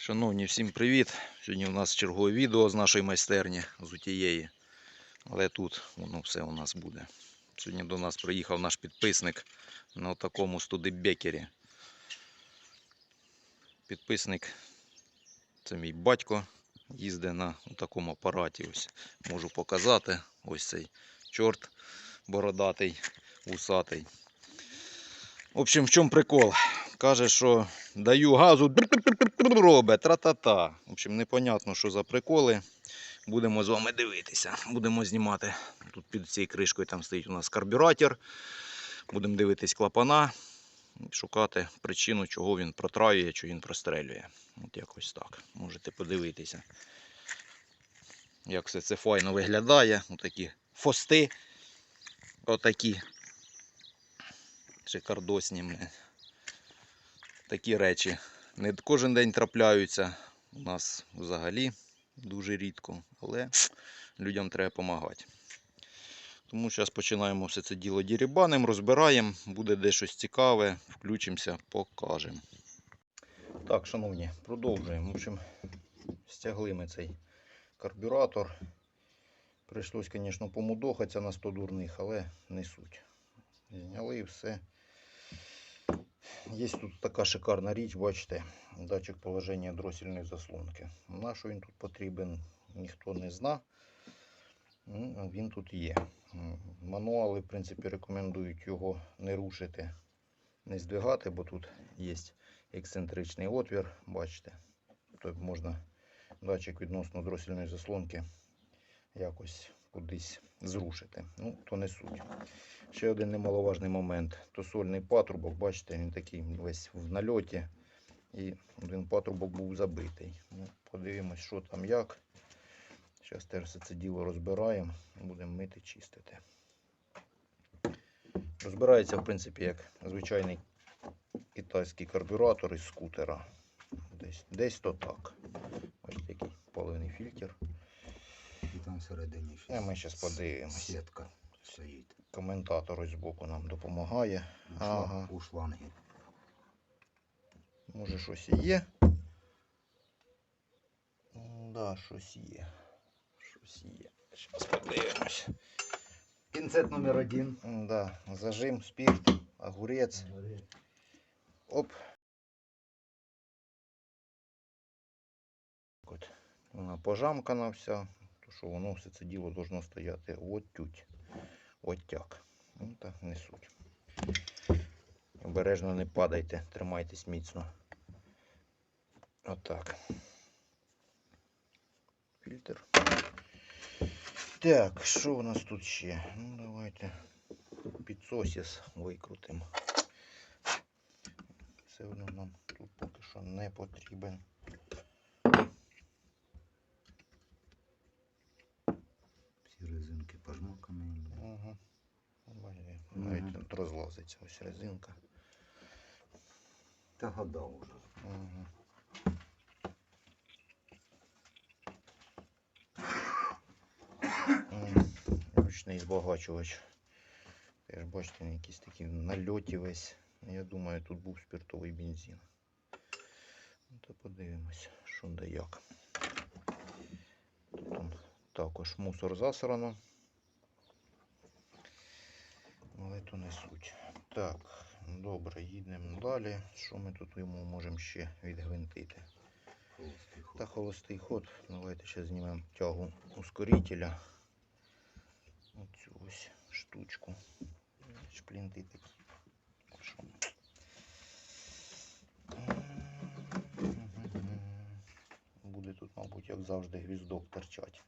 Шановні, всім привіт! Сьогодні у нас чергове відео з нашої майстерні з утієї. Але тут воно все у нас буде. Сьогодні до нас приїхав наш підписник на такому студебекері. Підписник це мій батько. Їздить на такому апараті. Ось можу показати. Ось цей чорт бородатий, усатий. В общем, в чому прикол? Каже, що даю газу, робить, тра-та-та. В общем, непонятно, що за приколи. Будемо з вами дивитися. Будемо знімати. Тут під цією кришкою там стоїть у нас карбюратор. Будемо дивитись клапана, шукати причину, чого він протраює, чи він прострелює. От якось так. Можете подивитися. Як все це файно виглядає. Отакі фости. Отакі. Шикардосні. Такі речі не кожен день трапляються. У нас взагалі дуже рідко, але людям треба допомагати. Тому зараз починаємо все це діло дірібаним, розбираємо, буде де цікаве, включимося, покажемо. Так, шановні, продовжуємо. В общем, стягли ми цей карбюратор. Прийшлось, звісно, помудохатися на 100 дурних, але не суть. Зняли все. Є тут така шикарна річ, бачите, датчик положення дросільної заслонки. На що він тут потрібен, ніхто не зна. Ну, Він тут є. Мануали, в принципі, рекомендують його не рушити, не здвигати, бо тут є ексцентричний отвір, бачите. Тобто можна датчик відносно дросільної заслонки якось кудись зрушити. Ну, то не суть. Ще один немаловажний момент. То сольний патрубок, бачите, він такий весь в нальоті. І один патрубок був забитий. Ну, подивимось, що там як. Зараз теж все це діло розбираємо. Будемо мити, чистити. Розбирається, в принципі, як звичайний китайський карбюратор із скутера. Десь, десь то так. Ось такий паливний фільтр. Там всередині І щось ми зараз подивимося. сітка стоїть. Коментатор ось збоку нам допомагає. У. Ага. у шланги. Може щось і є. Да, щось є. Щось є. Зараз подивимось. Пінцет номер один. Да, зажим, спірт, огурець. Оп. От. Вона пожамкана вся. Що воно все це діло должно стояти. От тють. От тяк. Ну так не суть. Обережно не падайте, тримайтесь міцно. Отак. Фільтр. Так, що у нас тут ще? Ну, давайте підсосіс викрутимо. Це воно нам тут поки що не потрібен. Тут розлазиться ось резинка. Та гадав уже. М, Ручний збагачувач. Теж бачите, він якийсь такий в нальоті весь. Я думаю, тут був спиртовий бензин. Ну, то подивимось, що да як. Тут он також мусор засрано. Але то не суть. Так, добре, їдемо далі. Що ми тут йому можемо ще відгвинтити? Холостий. Та холостий ход. Давайте ще знімемо тягу ускорителя. Оцю ось штучку. Шплінти такі. Буде тут, мабуть, як завжди, гвіздок торчать.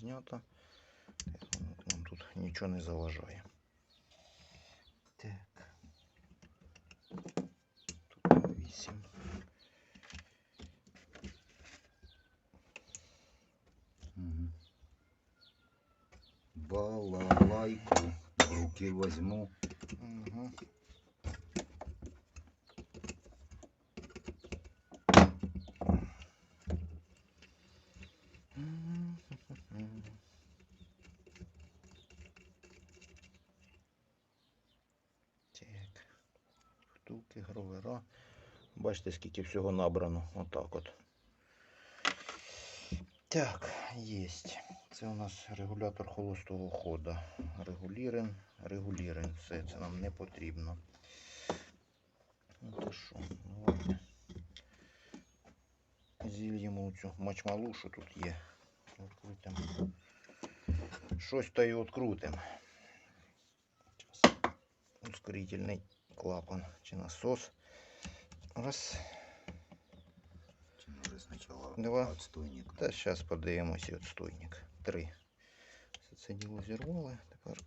Знято. Ну, нам тут нічого не заважає. Так. Тут 8. Мгм. Балалайку. В руки возьму. Бачите, скільки всього набрано. Отак от. Так, єсть. Це у нас регулятор холостого ходу. Регулірен, регулірен. Все, це нам не потрібно. Ну що, давайте зільємо цю мачмалу, що тут є. Відкрутимо. Щось та й відкрутимо. Щас. Ускорительний клапан чи насос. Раз. Чи може спочатку Два. отстойник? Та зараз подивимося відстойник. Три. Все це діло зірвали. Тепер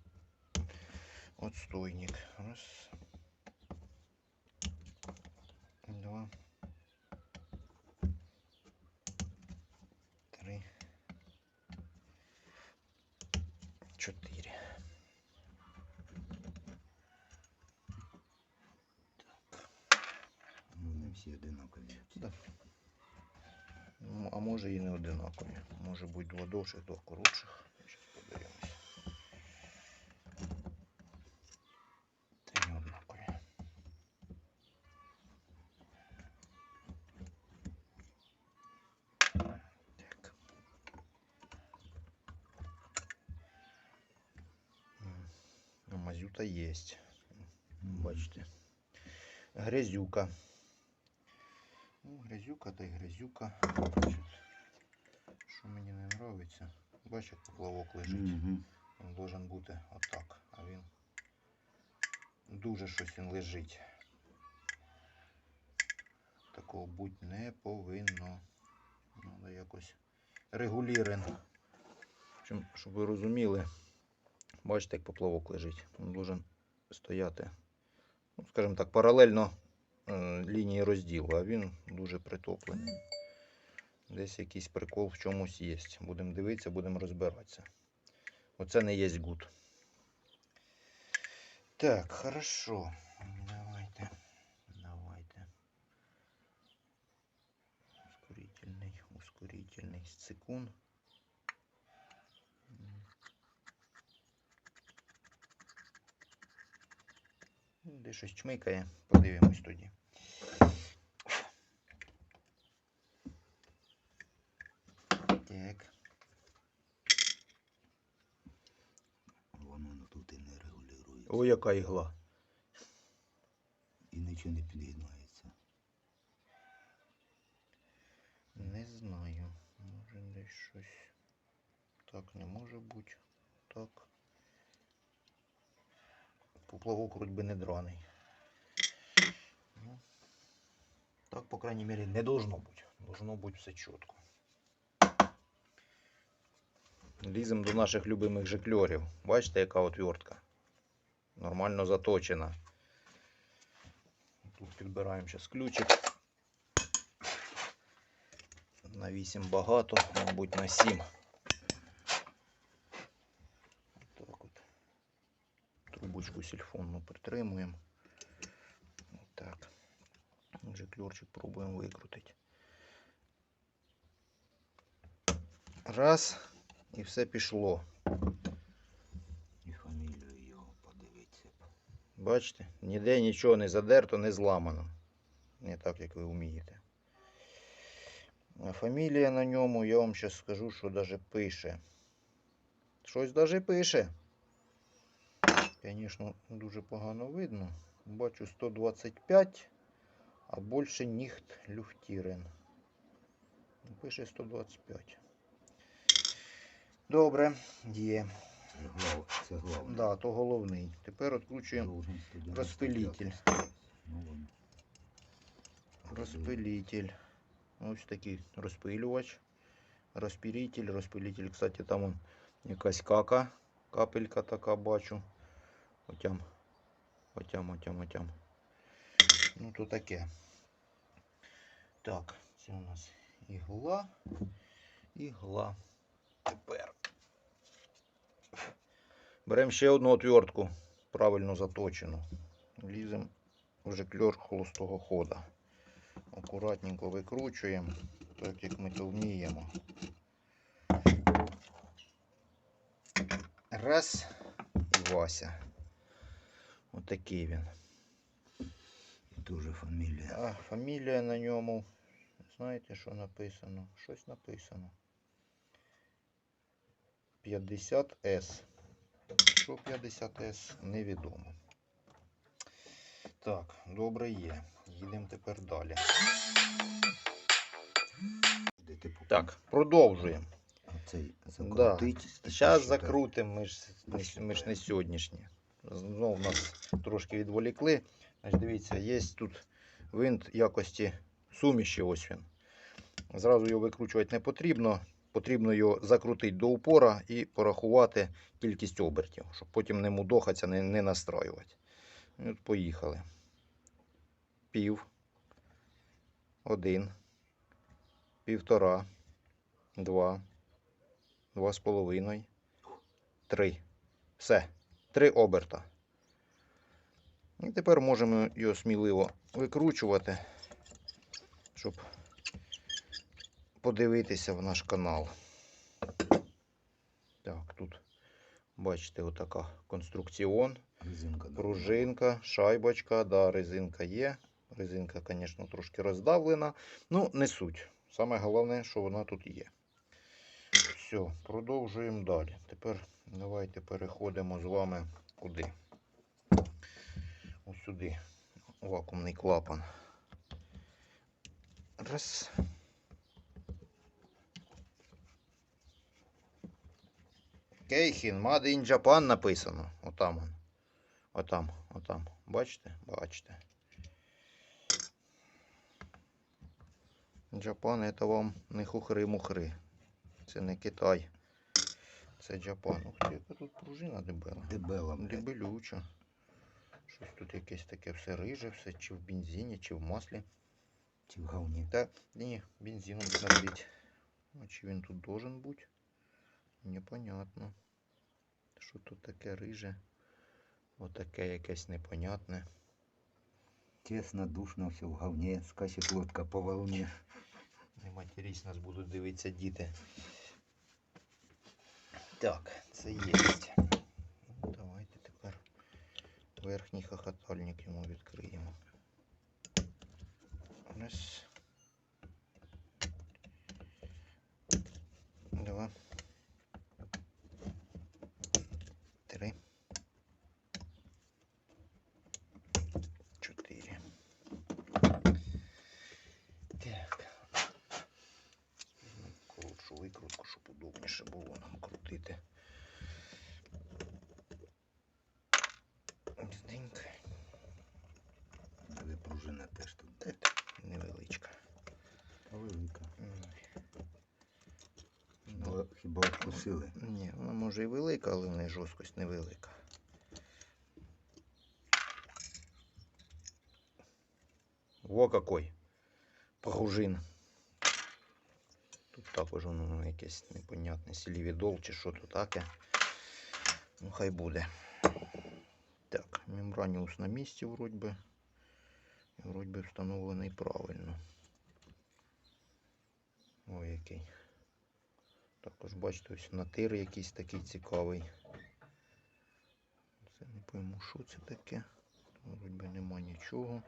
відстойник. Раз. Два. Може і не одинакові. Може бути два довших, два коротших. Зараз подивимось. Та не однакові. Мазюта є. Бачите. Грязюка. Ну, грязюка та й грязюка. Що мені не подобається. Бачиш, як поплавок лежить. Мгм. Він должен бути отак. А він дуже щось він лежить. Такого бути не повинно. Треба якось регулірен. Чим, щоб ви розуміли, бачите, як поплавок лежить. Він должен стояти, ну, скажімо так, паралельно е, лінії розділу, а він дуже притоплений. Десь якийсь прикол в чомусь є. Будемо дивитися, будемо розбиратися. Оце не є гуд. Так, хорошо. Давайте. Давайте. Ускорительний, ускорительний секунд. Де щось чмикає, подивимось тоді. Так. Воно ну, тут і не регулюється. О, яка ігла. І нічого не підгинається. Не знаю. Може десь щось. Так не може бути. Так. Поплавок вроді би не драний. Ну, так, по крайній мірі, не должно бути. Должно бути все чітко. Ліземо до наших любимих жикльорів. Бачите, яка отвертка? Нормально заточена. Тут підбираємо зараз ключик. На 8 багато, мабуть, на 7. Так от. Трубочку сільфонну притримуємо. Так. Жиклерчик пробуємо викрутити. Раз. І все пішло. І фамілію його подивитися. Бачите? Ніде нічого не задерто, не зламано. Не так, як ви вмієте. А фамілія на ньому, я вам зараз скажу, що даже пише. Щось даже пише. Звісно, дуже погано видно. Бачу 125, а більше ніхт люфтірен. Пише 125. Добре, є. Це, глав, це. Да, то головний. Тепер відкручуємо розпилитель. Ну. Розпилитель. Ось такий розпилювач. Розпилитель, розпилитель. Кстати, там он якась кака. Капелька така бачу. Отям. Отям, отям, отям. Ну то таке. Так, це у нас ігла. Ігла. Тепер. Беремо ще одну отвертку. Правильно заточену. Ліземо в жикльор холостого хода. Акуратненько викручуємо, так як ми то вміємо. Раз і Вася. Отакий він. Дуже фамілія. А фамілія на ньому. Знаєте, що написано? Щось написано. 50С. Що 50С, невідомо. Так, добре є. Їдемо тепер далі. Так, продовжуємо. Цей закрутить. і Зараз закрутимо, ми ж, ми ж, ми ж не сьогоднішні. Знову нас трошки відволікли. Значить, дивіться, є тут винт якості суміші, ось він. Зразу його викручувати не потрібно. Потрібно його закрутити до упора і порахувати кількість обертів, щоб потім не мудохатися, не, не настраювати. І от поїхали. Пів. Один. Півтора. Два. Два з половиною. Три. Все. Три оберта. І тепер можемо його сміливо викручувати, щоб подивитися в наш канал. Так, тут бачите, отака конструкціон, Резинка. пружинка, шайбочка, да, резинка є. Резинка, звісно, трошки роздавлена. Ну, не суть. Саме головне, що вона тут є. Все, продовжуємо далі. Тепер давайте переходимо з вами куди? Ось сюди. Вакуумний клапан. Раз. Кейхін, Made in Japan написано. Отам. он. Отам, отам. Бачите? Бачите. Джапан це вам не хухри-мухри. Це не Китай. Це Джапан. Ух ти, яка тут пружина дебела. Дебела. Дебелюча. Щось тут якесь таке все риже, все чи в бензині, чи в маслі. Чи в говні. Та ні, бензином набить. А чи він тут должен бути? Непонятно. Що тут таке риже? Отаке якесь непонятне. Тесно, душно, все в говні. Скачет лодка по волні. Не матерись, нас будуть дивитися діти. Так, це є. Ну, давайте тепер верхній хохотальник йому відкриємо. Раз. Два. Три. Чотири. Так. Візьмемо Коротшу викрутку, щоб удобніше було нам крутити. Здиньк. Але пружина теж тут. Та так, невеличка. Велика. М. Але хіба? Ні, вона може і велика, але в неї жорсткость невелика. Во какой! Пружин. Тут також воно якесь непонятне сілівідол чи що то таке. Ну, хай буде. Так, мембраніус на місці, вроді би. Вроді би встановлений правильно. Ой, який. Також бачите, ось натир якийсь такий цікавий. Це не пойму, що це таке. Вроді би нема нічого.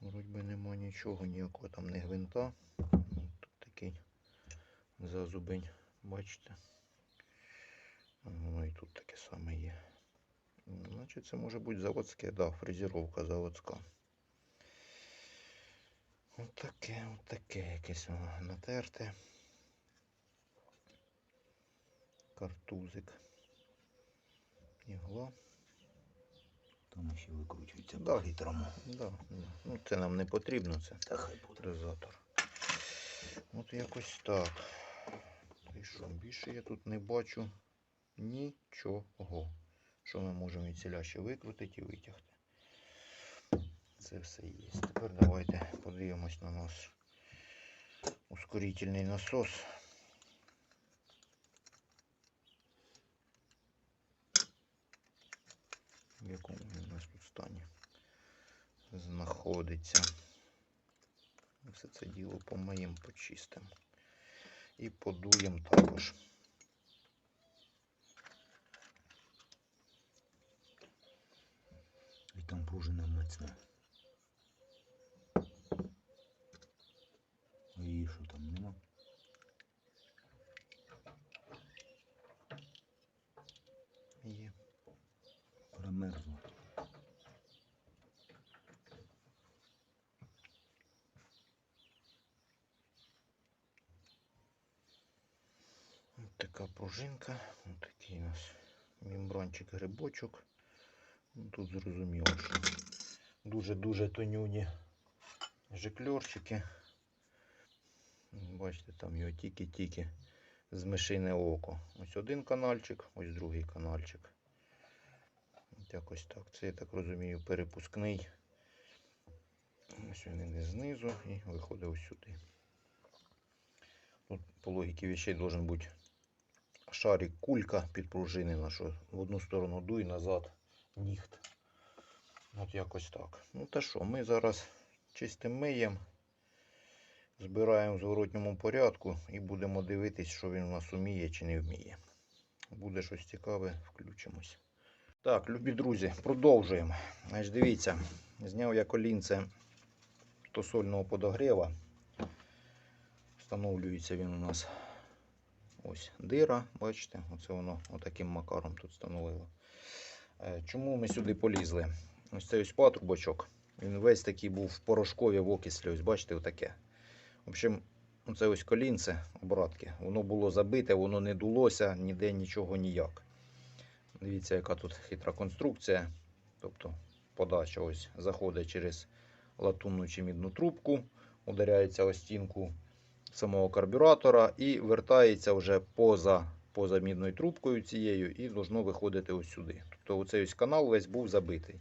Вроді би нема нічого, ніякого там не гвинта. Ну, Тут такий зазубень, бачите. Воно і тут таке саме є. Ну, Значить, це може бути заводське, да, фрезеровка заводська. Отаке, отаке якесь воно натерте. Картузик. Ігла. Там ще викручується Да. по-хитрому. Да, да. Ну, це нам не потрібно, це Та хай буде. дозатор. От якось так. Та й що, більше я тут не бачу нічого. Що ми можемо від ціля ще викрутити і витягти. Це все є. Тепер давайте подивимось на наш ускорительний насос. В якому він у нас тут стані знаходиться. Все це діло помиємо, почистимо. І подуємо також. І там пружина міцна. Така пружинка. Ось такий у нас мембранчик грибочок. Ну, Тут зрозуміло, що дуже-дуже тонюні жикльорчики. Бачите, там його тільки-тільки з мишине око. Ось один канальчик, ось другий канальчик. Якось так. Це, я так розумію, перепускний. Ось він іде знизу і виходить ось сюди. Тут по логіці вещей должен бути шарик кулька підпружинена, що в одну сторону дуй, назад ніхт. От якось так. Ну та що, ми зараз чистим миємо, збираємо в зворотньому порядку і будемо дивитись, що він у нас уміє чи не вміє. Буде щось цікаве, включимось. Так, любі друзі, продовжуємо. Значить, дивіться, зняв я колінце стосольного подогріва. Встановлюється він у нас ось дира, бачите, оце воно отаким макаром тут встановило. Е, Чому ми сюди полізли? Ось цей ось патрубочок. Він весь такий був в порошкові в окислі, ось бачите, отаке. В общем, це ось колінце обратки. Воно було забите, воно не дулося, ніде нічого ніяк. Дивіться, яка тут хитра конструкція. Тобто подача ось заходить через латунну чи мідну трубку, ударяється о стінку самого карбюратора і вертається вже поза, поза мідною трубкою цією і должно виходити ось сюди. Тобто оцей ось канал весь був забитий.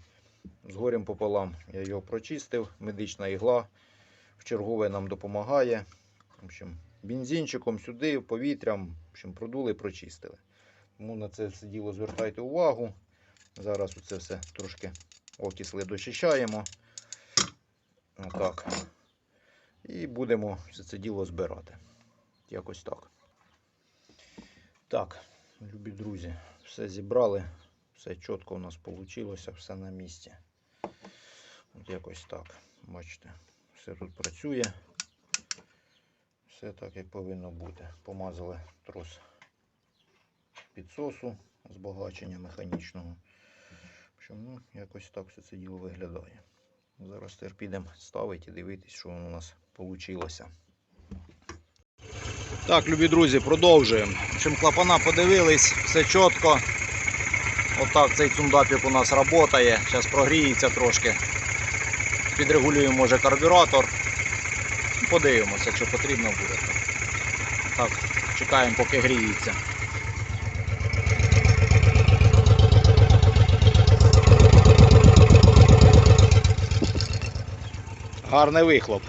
З горем пополам я його прочистив, медична ігла в чергове нам допомагає. В общем, бензинчиком сюди, повітрям, в общем, продули, прочистили. Тому на це все діло звертайте увагу. Зараз оце все трошки окисли дочищаємо. Отак. І будемо все це діло збирати. Якось так. Так, любі друзі, все зібрали, все чітко у нас вийшло, все на місці. От якось так. Бачите, все тут працює. Все так, як повинно бути. Помазали трос підсосу збагачення механічного. В ну, якось так все це діло виглядає. Зараз тепер підемо ставити і дивитись, що воно у нас вийшло. Так, любі друзі, продовжуємо. Общем, клапана подивились, все чітко. Отак цей цундапік у нас працює. Зараз прогріється трошки. Підрегулюємо може карбюратор. Подивимося, якщо потрібно буде. Так, чекаємо, поки гріється. Гарний вихлоп.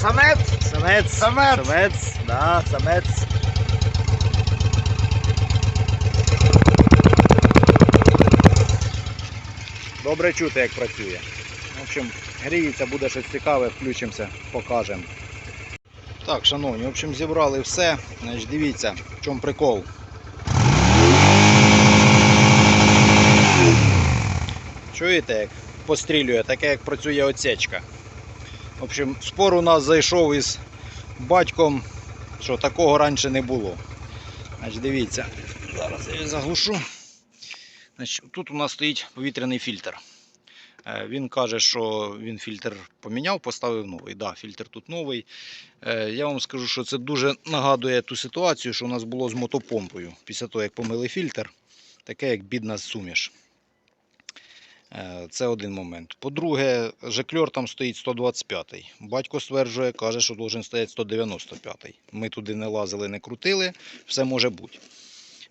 Самець! Самець, Самець! самець, да, самець. Добре чути, як працює. В общем, гріється, буде щось цікаве, включимося, покажемо. Так, шановні, в общем, зібрали все. Значить, дивіться, в чому прикол. Чуєте, як пострілює, таке як працює оцечка. В общем, спор у нас зайшов із батьком, що такого раніше не було. Значить, дивіться, зараз я заглушу. Значить, тут у нас стоїть повітряний фільтр. Е, Він каже, що він фільтр поміняв, поставив новий. Да, фільтр тут новий. Е, Я вам скажу, що це дуже нагадує ту ситуацію, що у нас було з мотопомпою. Після того, як помили фільтр, таке як бідна суміш. Е, Це один момент. По-друге, жекльор там стоїть 125-й. Батько стверджує, каже, що должен стояти 195-й. Ми туди не лазили, не крутили, все може бути.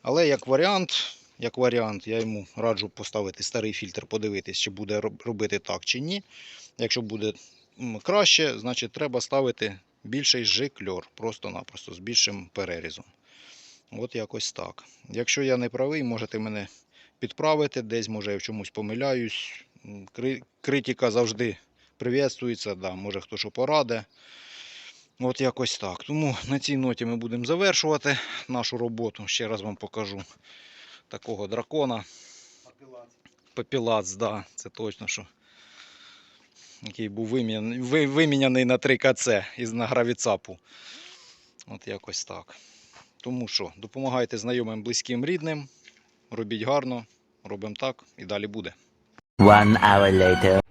Але як варіант, як варіант, я йому раджу поставити старий фільтр, подивитись, чи буде робити так чи ні. Якщо буде краще, значить треба ставити більший жикльор, просто-напросто з більшим перерізом. От якось так. Якщо я не правий, можете мене підправити, десь може я в чомусь помиляюсь. Критика завжди приветствується, да, може хто що пораде. От якось так. Тому на цій ноті ми будемо завершувати нашу роботу. Ще раз вам покажу такого дракона. Папілац, да, це точно що. Який був виміняний, виміняний на 3 КЦ із на гравіцапу. От якось так. Тому що допомагайте знайомим, близьким, рідним. Робіть гарно, робимо так і далі буде. One hour later.